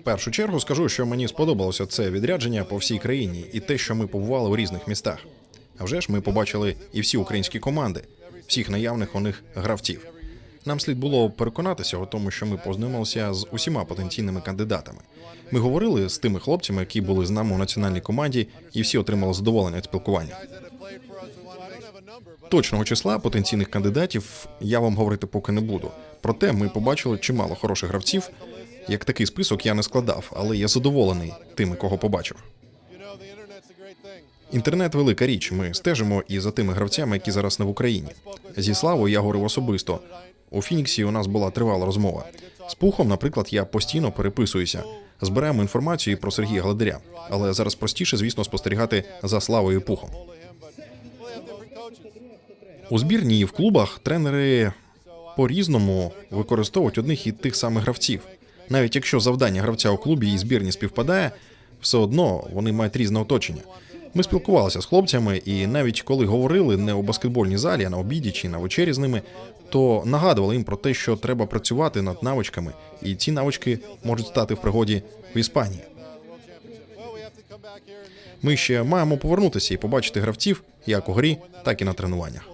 В першу чергу скажу, що мені сподобалося це відрядження по всій країні і те, що ми побували у різних містах. А вже ж ми побачили і всі українські команди, всіх наявних у них гравців. Нам слід було переконатися у тому, що ми познайомилися з усіма потенційними кандидатами. Ми говорили з тими хлопцями, які були з нами у національній команді, і всі отримали задоволення від спілкування. Точного числа потенційних кандидатів я вам говорити поки не буду. Проте ми побачили чимало хороших гравців. Як такий список я не складав, але я задоволений тими, кого побачив. Інтернет велика річ. Ми стежимо і за тими гравцями, які зараз не в Україні. Зі Славою я говорив особисто. У Фініксі у нас була тривала розмова. З Пухом, наприклад, я постійно переписуюся. Збираємо інформацію про Сергія Гладаря. Але зараз простіше, звісно, спостерігати за Славою Пухом. У збірні і в клубах тренери по-різному використовують одних і тих самих гравців. Навіть якщо завдання гравця у клубі і збірні співпадає, все одно вони мають різне оточення. Ми спілкувалися з хлопцями, і навіть коли говорили не у баскетбольній залі, а на обіді чи на вечері з ними, то нагадували їм про те, що треба працювати над навичками, і ці навички можуть стати в пригоді в Іспанії. Ми ще маємо повернутися і побачити гравців як у грі, так і на тренуваннях.